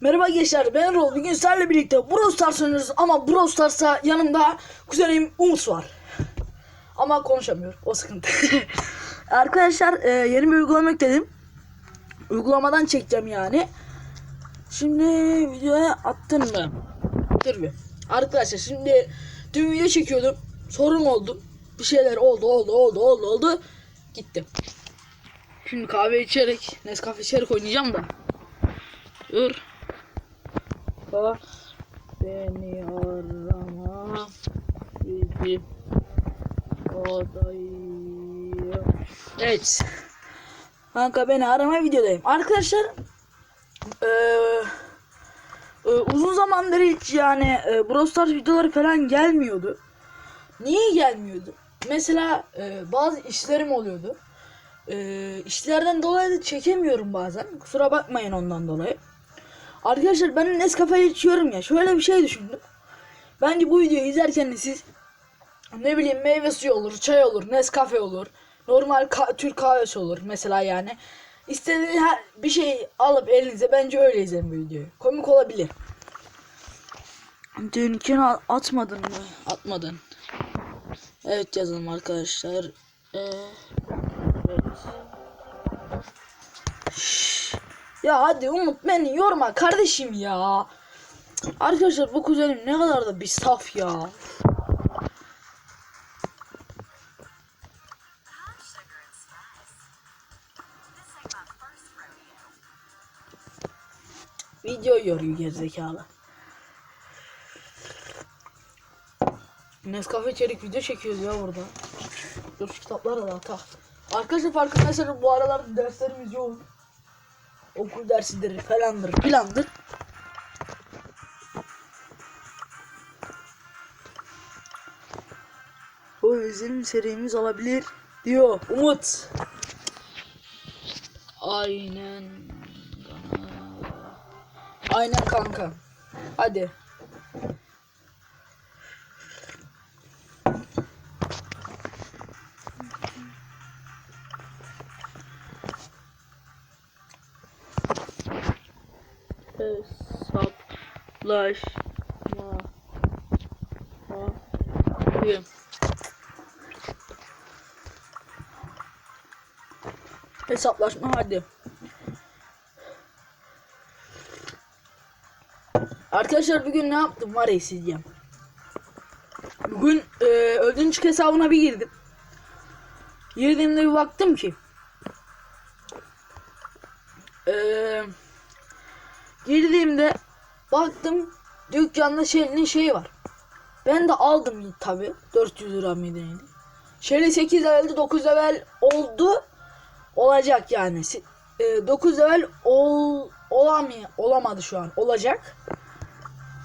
Merhaba gençler ben Rol. Bugün sizlerle birlikte Brawl Stars oynuyoruz ama Brawl Stars'ta yanımda kuzenim Umut var. Ama konuşamıyor. O sıkıntı. Arkadaşlar e, yeni bir uygulama ekledim. Uygulamadan çekeceğim yani. Şimdi videoya attın mı? Dur bir. Arkadaşlar şimdi dün video çekiyordum. Sorun oldu. Bir şeyler oldu oldu oldu oldu oldu. Gitti. Şimdi kahve içerek Nescafe içerek oynayacağım da. Dur. Bak. Beni arama. Bizi odayı. Evet. Kanka beni arama videodayım. Arkadaşlar eee, e, uzun zamandır hiç yani e, Brawl Stars videoları falan gelmiyordu. Niye gelmiyordu? Mesela e, bazı işlerim oluyordu. E, işlerden dolayı da çekemiyorum bazen. Kusura bakmayın ondan dolayı. Arkadaşlar ben Nescafe içiyorum ya. Şöyle bir şey düşündüm. Bence bu videoyu izlerken de siz ne bileyim meyve suyu olur, çay olur, Nescafe olur. Normal ka- Türk kahvesi olur mesela yani. İstediğiniz her bir şey alıp elinize bence öyle izleyin bu videoyu. Komik olabilir. Dünkünü a- atmadın mı? Atmadın. Evet yazalım arkadaşlar. Ee, Ya hadi Umut beni yorma kardeşim ya. Arkadaşlar bu kuzenim ne kadar da bir saf ya. Video yoruyor gerizekalı. Nescafe içerik video çekiyoruz ya burada. Dur şu kitapları da tak. Arkadaşlar farkındaysanız bu aralar derslerimiz yoğun. Okul dersidir falandır filandır. Bu bizim serimiz olabilir diyor Umut. Aynen. Aynen kanka. Hadi. Hesaplaşma. Hadi. Hesaplaşma hadi. Arkadaşlar bugün ne yaptım var ya sizce. Bugün e, ödünç hesabına bir girdim. Girdiğimde bir baktım ki. E, girdiğimde baktım dükkanda Shelly'nin şeyi var. Ben de aldım tabi 400 lira mıydı neydi. Shelly 8 level'de 9 level oldu. Olacak yani. Si- e, 9 level ol, olamıyor, olamadı şu an. Olacak.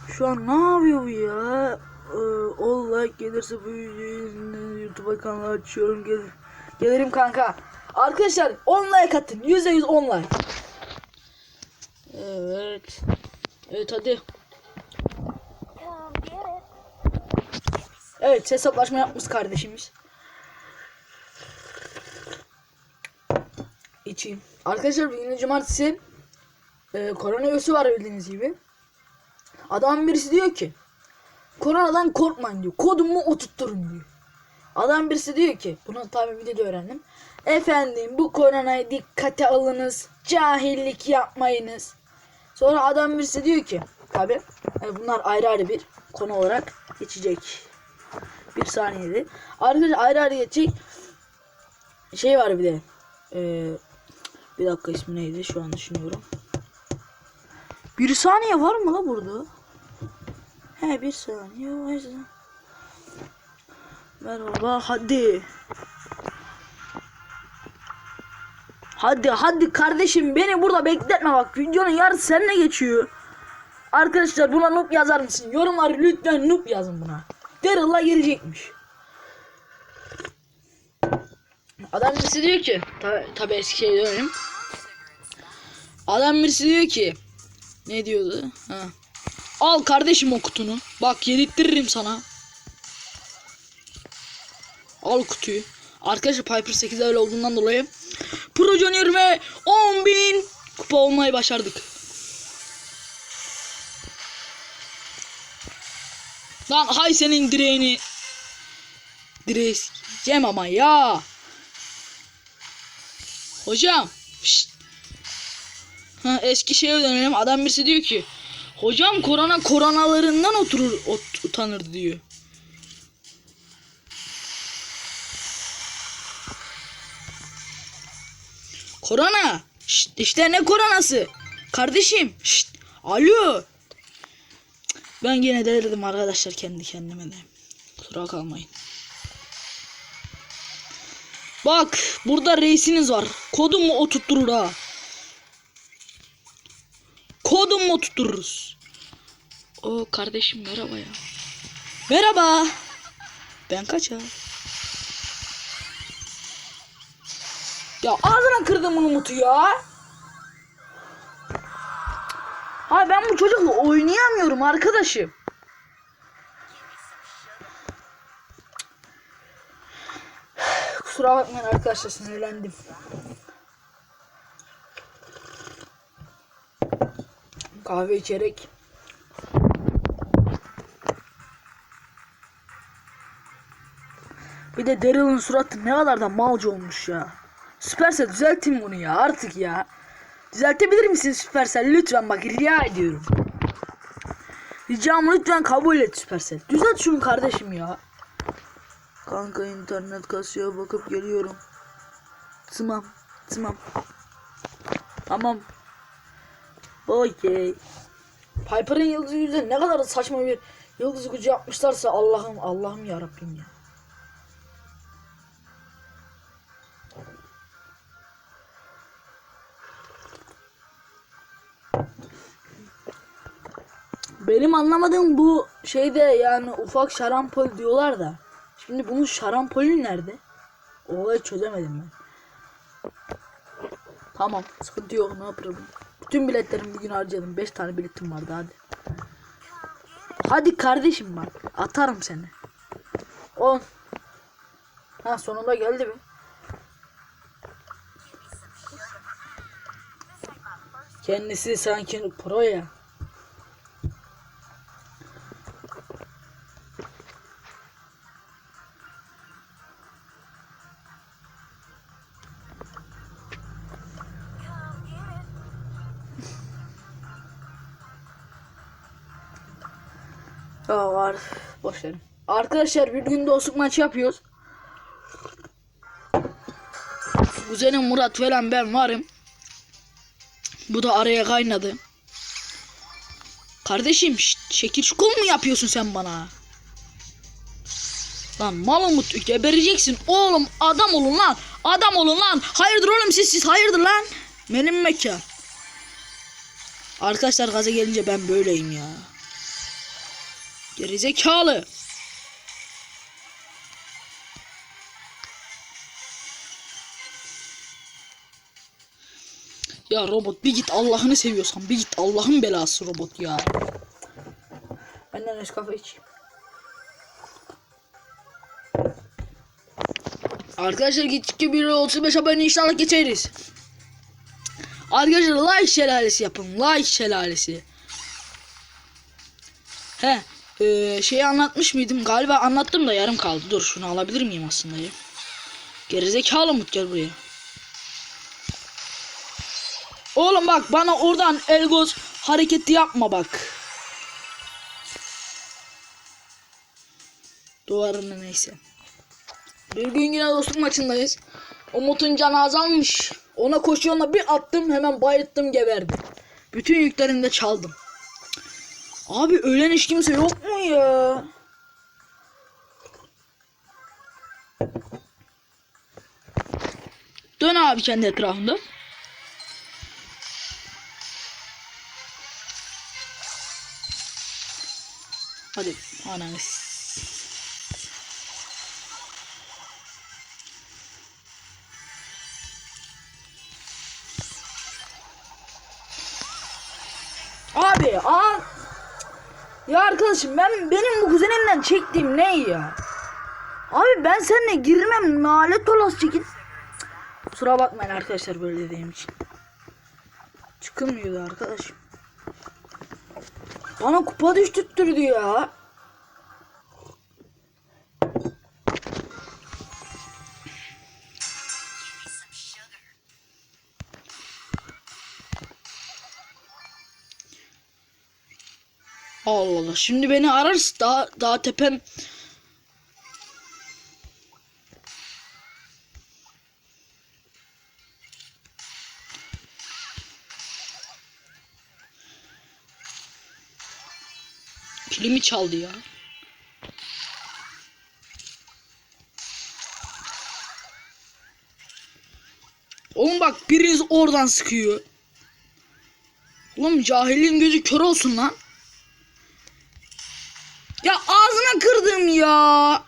Şu an ne yapıyor bu ya? Ee, ol like gelirse bu YouTube'a kanal açıyorum. Gel gelirim kanka. Arkadaşlar 10 like atın. %100 10 like. Evet. Evet hadi. Evet hesaplaşma yapmış kardeşimiz. İçeyim. Arkadaşlar bugün cumartesi e, koronavirüsü var bildiğiniz gibi. Adam birisi diyor ki koronadan korkmayın diyor. Kodumu oturtturun diyor. Adam birisi diyor ki bunu tabi videoda öğrendim. Efendim bu koronayı dikkate alınız. Cahillik yapmayınız. Sonra adam birisi diyor ki tabi bunlar ayrı ayrı bir konu olarak geçecek. Bir saniyede. Arkadaşlar ayrı ayrı geçecek. Şey var bir de. Ee, bir dakika ismi neydi şu an düşünüyorum. Bir saniye var mı la burada? He bir saniye var. Merhaba hadi. Hadi hadi kardeşim beni burada bekletme bak videonun yarısı seninle geçiyor. Arkadaşlar buna noob yazar mısın? Yorumları lütfen noob yazın buna. Daryl'la gelecekmiş. Adam birisi diyor ki tabi, tabi eski şey dönelim. Adam birisi diyor ki ne diyordu? Ha. Al kardeşim o kutunu. Bak yedirttiririm sana. Al kutuyu. Arkadaşlar Piper 8 level olduğundan dolayı harcanıyor ve 10.000 kupa olmayı başardık. Lan hay senin direğini. Direği sikeceğim ama ya. Hocam. Şşt. Ha, Eskişehir'e dönelim. Adam birisi diyor ki. Hocam korona koronalarından oturur ot, utanır diyor. Korona. Şşt, işte ne koronası? Kardeşim. Şşt, alo. Ben yine delirdim arkadaşlar kendi kendime de. Kusura kalmayın. Bak burada reisiniz var. Kodumu oturtturur ha. Kodumu oturtururuz. O kardeşim merhaba ya. Merhaba. Ben kaçar. Ya ağzına kırdım Umut'u ya. Ha ben bu çocukla oynayamıyorum arkadaşım. Kusura bakmayın arkadaşlar sinirlendim. Kahve içerek Bir de Daryl'ın suratı ne kadar da malca olmuş ya. Süpersel düzeltin bunu ya artık ya. Düzeltebilir misin Süpersel lütfen bak rica ediyorum. Ricamı lütfen kabul et Süpersel. Düzelt şunu kardeşim ya. Kanka internet kasıyor bakıp geliyorum. Tamam. Tamam. Tamam. Okey. Piper'ın yıldızı yüzünden ne kadar saçma bir yıldız gücü yapmışlarsa Allah'ım Allah'ım ya Rabbim ya. Benim anlamadığım bu şeyde yani ufak şarampol diyorlar da. Şimdi bunun şarampolü nerede? O olayı çözemedim ben. Tamam sıkıntı yok ne yapalım. Bütün biletlerimi bugün harcadım. 5 tane biletim vardı hadi. Hadi kardeşim bak atarım seni. 10. Ha sonunda geldi mi? Kendisi sanki pro ya. Boş. Arkadaşlar bir gün dostluk maçı yapıyoruz. Kuzenim Murat falan ben varım. Bu da araya kaynadı. Kardeşim şekil şukul mu yapıyorsun sen bana? Lan mal umut gebereceksin oğlum adam olun lan adam olun lan hayırdır oğlum siz siz hayırdır lan benim mekan Arkadaşlar gaza gelince ben böyleyim ya Gerizekalı. Ya robot bir git Allah'ını seviyorsan bir git Allah'ın belası robot ya. Benden Nescafe içeyim. Arkadaşlar gittikçe bir 35 abone inşallah geçeriz. Arkadaşlar like şelalesi yapın. Like şelalesi. He, e, şeyi anlatmış mıydım? Galiba anlattım da yarım kaldı. Dur şunu alabilir miyim aslında ya? Gerizekalı mut gel buraya. Oğlum bak bana oradan el göz hareketi yapma bak. Duvarını neyse. Bir gün yine dostluk maçındayız. Umut'un canı azalmış. Ona koşuyonla bir attım hemen bayılttım geberdi. Bütün yüklerini de çaldım. Abi ölen hiç kimse yok mu ya? Dön abi kendi etrafında. Hadi ananı Abi aa ya arkadaşım ben benim bu kuzenimden çektiğim ne ya? Abi ben seninle girmem nalet olası çekin. Kusura bakmayın arkadaşlar böyle dediğim için. Çıkılmıyordu arkadaşım. Bana kupa düştürttürdü ya. Allah. Şimdi beni ararız. Daha daha tepem Kilimi çaldı ya. Oğlum bak biriniz oradan sıkıyor. Oğlum cahilin gözü kör olsun lan. Ya.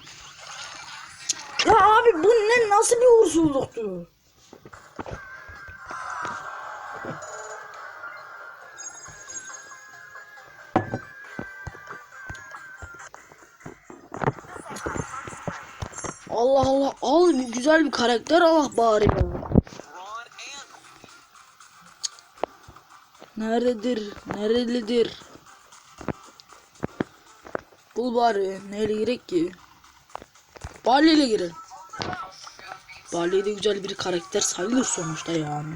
Abi bu ne nasıl bir uğursuzluktu? Allah Allah al bir güzel bir karakter Allah bari ya. Nerededir? Nerelidir? Bul bari. Neyle girek ki? Bali ile girelim. Bali de güzel bir karakter sayılır sonuçta yani.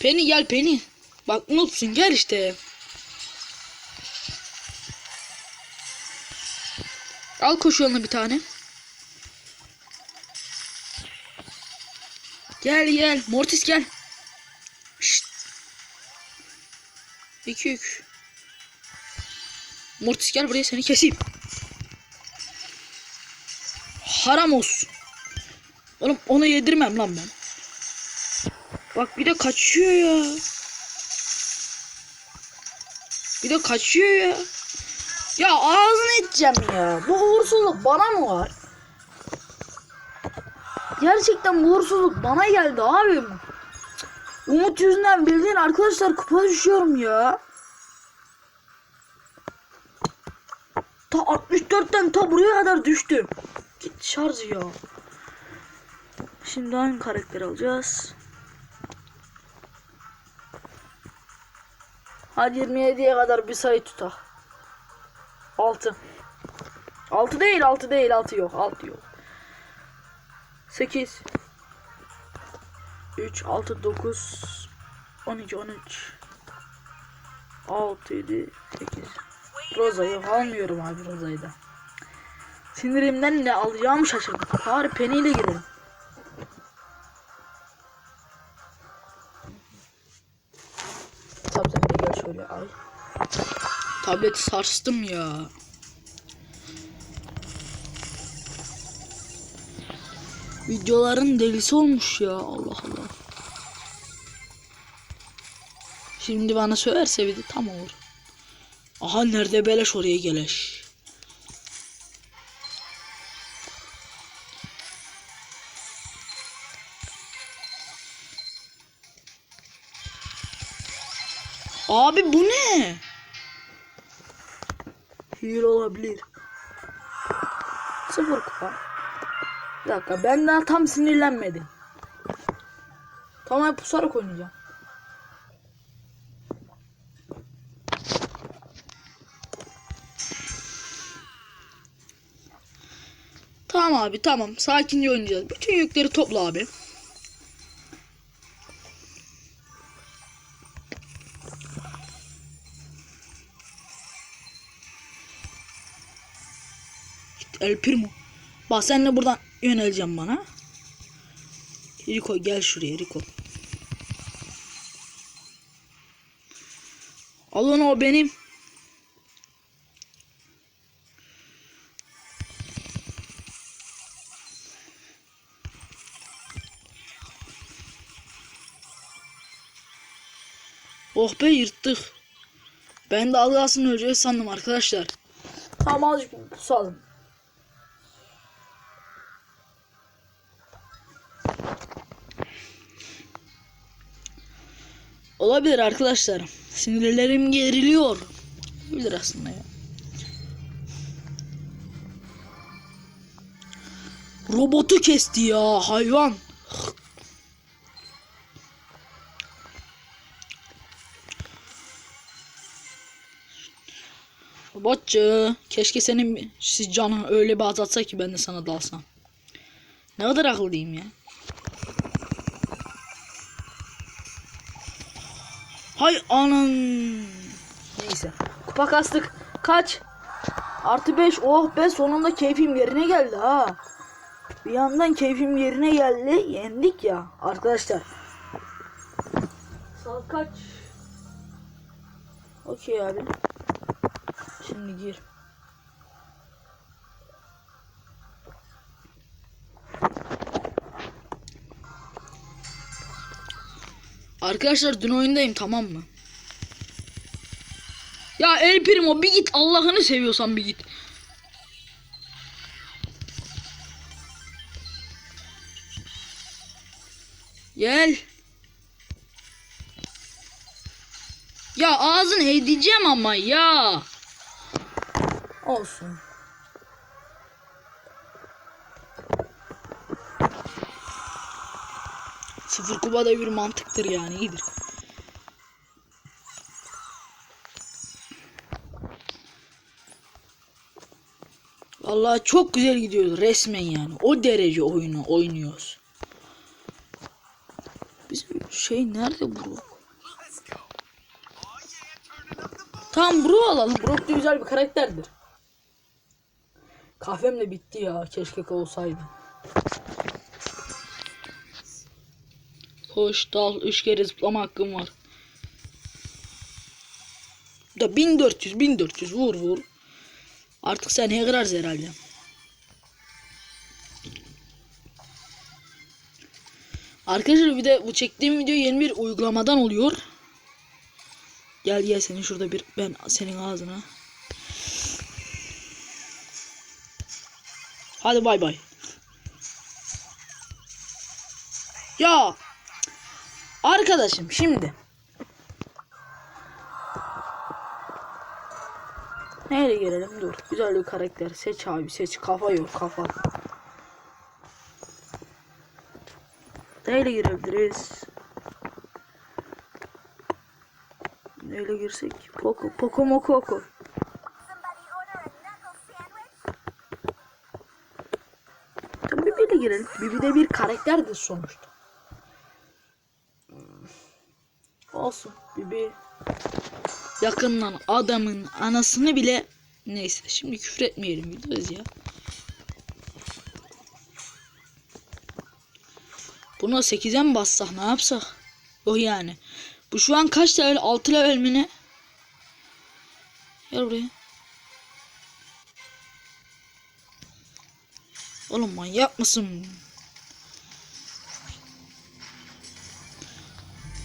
Penny gel Penny. Bak unutsun gel işte. Al koşu yoluna bir tane. Gel gel. Mortis gel. Şşt. İki üç. Mortis gel buraya seni keseyim. Haram olsun. Oğlum onu yedirmem lan ben. Bak bir de kaçıyor ya. Bir de kaçıyor ya. Ya ağzını edeceğim ya. Bu uğursuzluk bana mı var? Gerçekten bu uğursuzluk bana geldi abim. Umut yüzünden bildiğin arkadaşlar kupa düşüyorum ya. Ta 64'ten ta buraya kadar düştüm. Git şarj ya. Şimdi hangi karakter alacağız? Hadi 27'ye kadar bir sayı tutak. 6. 6 değil 6 değil 6 yok 6 yok. 8 3 6 9 12 13 6 7 8 Roza yok almıyorum abi Roza'yı da. Sinirimden ne alacağımı şaşırdım. Bari Penny ile Tableti sarstım ya. Videoların delisi olmuş ya Allah Allah. Şimdi bana söylerse bir tam olur. Aha nerede beleş oraya geleş. Abi bu ne? Hile olabilir. Sıfır kupa. Bir dakika ben daha tam sinirlenmedim. Tamam pusarak oynayacağım. Tamam abi tamam sakince oynayacağız. Bütün yükleri topla abi. El Primo. Bak sen de buradan yöneleceğim bana. Rico gel şuraya Rico. Al onu o benim. Oh be yırttık. Ben de az kalsın öleceğiz sandım arkadaşlar. Tamam azıcık pusalım. Olabilir arkadaşlar. Sinirlerim geriliyor. Olabilir aslında ya. Robotu kesti ya hayvan. Robotçu keşke senin canın öyle bir azaltsa ki ben de sana dalsam. Ne kadar haklıyım ya. Hay anan. Neyse. Kupa kastık. Kaç? Artı 5. Oh be sonunda keyfim yerine geldi ha. Bir yandan keyfim yerine geldi. Yendik ya. Arkadaşlar. Saat kaç? Okey abi. Şimdi gir. Arkadaşlar dün oyundayım tamam mı? Ya El Primo bir git Allah'ını seviyorsan bir git. Gel. Ya ağzını edeceğim ama ya. Olsun. Sıfır kuba da bir mantıktır yani iyidir. Vallahi çok güzel gidiyoruz resmen yani. O derece oyunu oynuyoruz. Bizim şey nerede Brock? Tamam Brock alalım. Brock da güzel bir karakterdir. Kahvem de bitti ya. Keşke olsaydı. Koş dal. Üç kere zıplama hakkım var. Da 1400 1400 vur vur. Artık sen kırarız herhalde. Arkadaşlar bir de bu çektiğim video yeni bir uygulamadan oluyor. Gel gel seni şurada bir ben senin ağzına. Hadi bay bay. Ya arkadaşım şimdi Neyle gelelim dur. Güzel bir karakter. Seç abi seç. Kafa yok kafa. Neyle girebiliriz? Neyle girsek? Poco. Poco Moco. Somebody order a knuckle sandwich? Tamam Bibi'yle girelim. Bibi de bir karakterdir sonuçta. Olsun. Bibi yakından adamın anasını bile neyse şimdi küfür etmeyelim biliyoruz ya. Buna 8'e mi bassak ne yapsak? Yok yani. Bu şu an kaç level? 6 level mi ne? Gel buraya. Oğlum manyak mısın?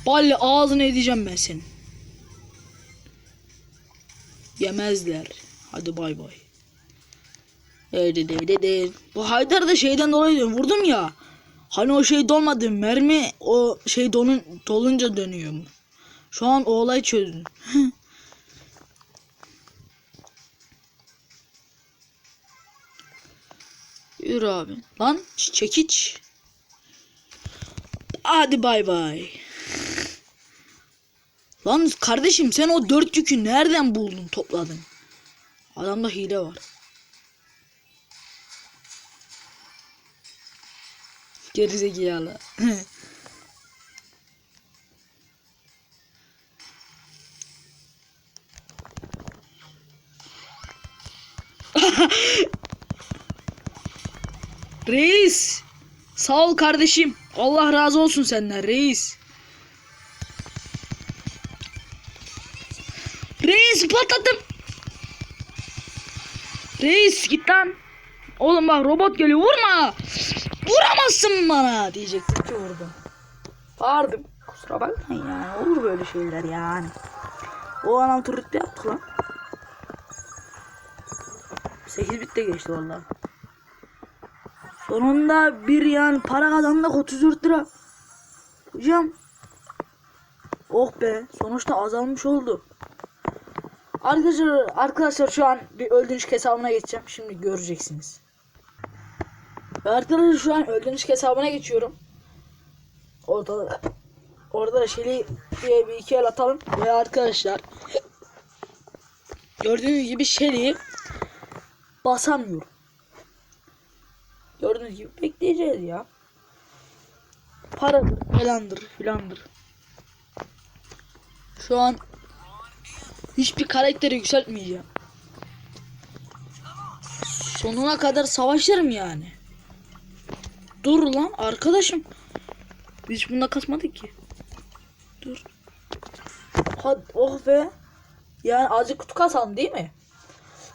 Balli ağzını edeceğim ben senin. Yemezler. Hadi bay bay. Öyle de de de. Bu Haydar da şeyden dolayı diyorum. Vurdum ya. Hani o şey dolmadı. Mermi o şey donun, dolunca dönüyor. Şu an o olay çözdüm. Yürü abi. Lan çekiç. Hadi bay bay. Lan kardeşim sen o dört yükü nereden buldun topladın? Adamda hile var. Gerizekalı. Reis. Sağ ol kardeşim. Allah razı olsun senden reis. Reis patlattım. Reis git lan. Oğlum bak robot geliyor vurma. Vuramazsın bana diyecektim ki vurdum. Bağırdım. Kusura bakmayın ya. Olur böyle şeyler yani. O anam turut yaptık lan. 8 bit de geçti vallahi. Sonunda bir yani para kazandık 34 lira. Hocam. Oh be sonuçta azalmış oldu. Arkadaşlar arkadaşlar şu an bir öldürüş hesabına geçeceğim. Şimdi göreceksiniz. Arkadaşlar şu an öldürüş hesabına geçiyorum. Orada da, orada da Şeli diye bir iki el atalım. Ve arkadaşlar Gördüğünüz gibi Shelly'i basamıyorum. Gördüğünüz gibi bekleyeceğiz ya. Paradır falandır filandır. Şu an hiçbir karakteri yükseltmeyeceğim. Sonuna kadar savaşırım yani. Dur lan arkadaşım. Biz bunda kasmadık ki. Dur. Hadi oh be. Yani azıcık kutu kasalım değil mi?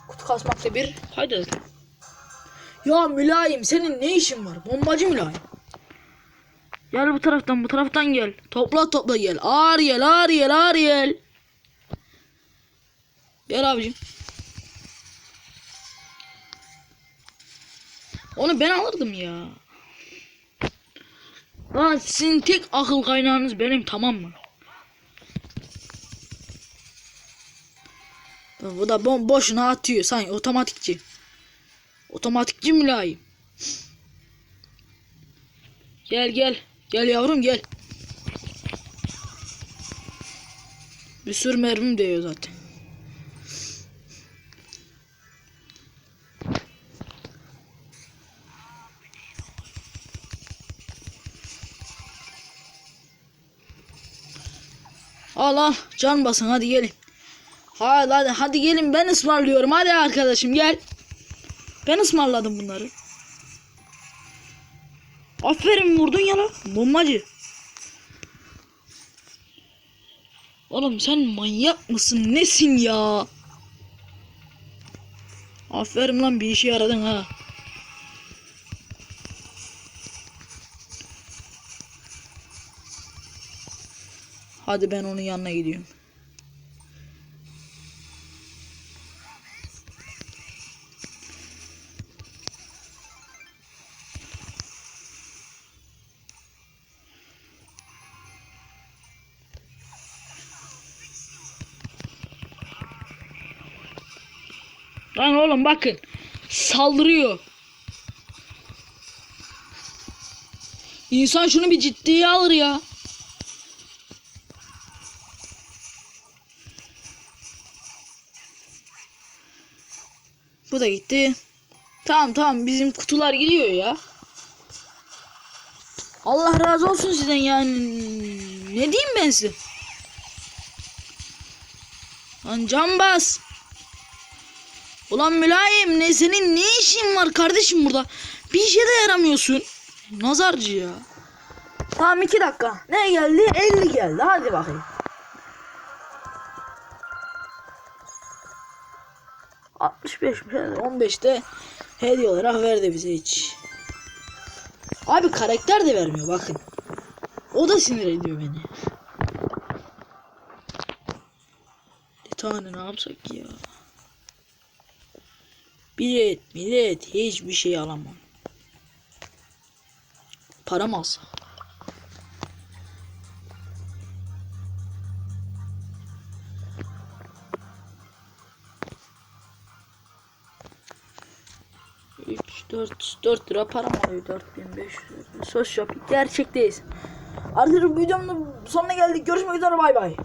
Kutu kasmak da bir faydadır. Ya mülayim senin ne işin var? Bombacı mülayim. Gel bu taraftan bu taraftan gel. Topla topla gel. Ağır gel ağır gel abicim. Onu ben alırdım ya. Lan sizin tek akıl kaynağınız benim tamam mı? Bu da bom boşuna atıyor sanki otomatikçi. Otomatikçi mülayim. Gel gel. Gel yavrum gel. Bir sürü mermim değiyor zaten. Al al can basın hadi gelin. Hadi hadi hadi gelin ben ısmarlıyorum hadi arkadaşım gel. Ben ısmarladım bunları. Aferin vurdun ya lan bombacı. Oğlum sen manyak mısın nesin ya? Aferin lan bir işe yaradın ha. Hadi ben onun yanına gidiyorum. Lan oğlum bakın. Saldırıyor. İnsan şunu bir ciddiye alır ya. Bu da gitti. Tamam tamam bizim kutular gidiyor ya. Allah razı olsun sizden yani. Ne diyeyim ben size? Lan can bas. Ulan mülayim ne senin ne işin var kardeşim burada? Bir işe de yaramıyorsun. Nazarcı ya. Tamam iki dakika. Ne geldi? 50 geldi. Hadi bakayım. 65 mi? 15 de hediye olarak verdi bize hiç. Abi karakter de vermiyor bakın. O da sinir ediyor beni. Bir tane ne yapsak ki ya? Bilet, millet hiçbir şey alamam. Param alsak. 4 lira param oluyor 4500 lira. Sosyopik gerçekteyiz. Arkadaşlar bu videomun sonuna geldik. Görüşmek üzere bay bay.